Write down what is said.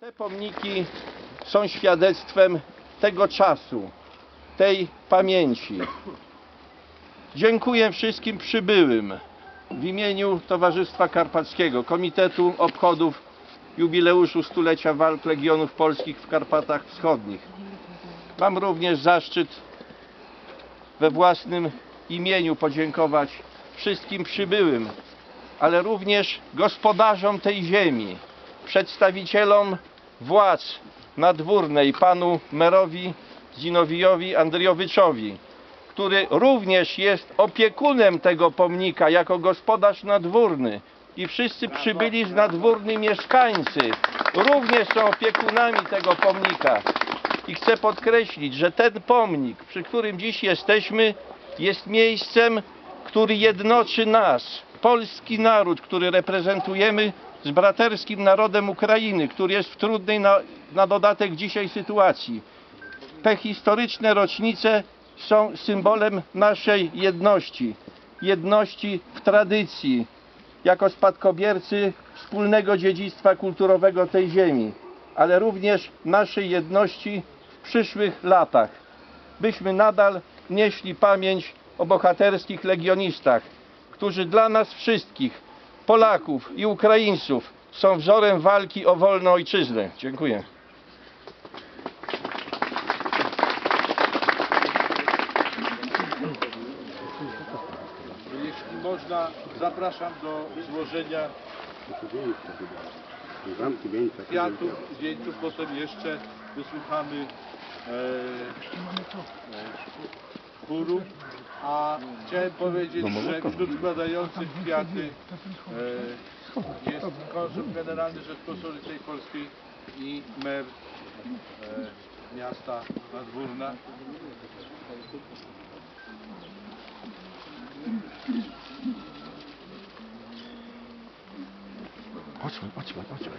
Te pomniki są świadectwem tego czasu, tej pamięci. Dziękuję wszystkim przybyłym w imieniu Towarzystwa Karpackiego, Komitetu Obchodów Jubileuszu Stulecia Walk Legionów Polskich w Karpatach Wschodnich. Mam również zaszczyt we własnym imieniu podziękować wszystkim przybyłym, ale również gospodarzom tej ziemi, przedstawicielom władz nadwórnej, panu merowi Zinowijowi Andriowiczowi, który również jest opiekunem tego pomnika jako gospodarz nadwórny. I wszyscy przybyli z nadwórni mieszkańcy. Również są opiekunami tego pomnika. I chcę podkreślić, że ten pomnik, przy którym dziś jesteśmy, jest miejscem, który jednoczy nas, polski naród, który reprezentujemy, z braterskim narodem Ukrainy, który jest w trudnej na, na dodatek dzisiaj sytuacji. Te historyczne rocznice są symbolem naszej jedności, jedności w tradycji, jako spadkobiercy wspólnego dziedzictwa kulturowego tej ziemi, ale również naszej jedności w przyszłych latach, byśmy nadal nieśli pamięć o bohaterskich legionistach, którzy dla nas wszystkich, Polaków i Ukraińców, są wzorem walki o wolną ojczyznę. Dziękuję. Jeśli można, zapraszam do złożenia kwiatów, zdjęciów, potem jeszcze wysłuchamy e, e, chóru. A chciałem powiedzieć, że wśród składających kwiaty e, jest konsul generalny Rzeczpospolitej Polskiej i mer e, miasta Nadwórna. Chodźmy, chodźmy, chodźmy.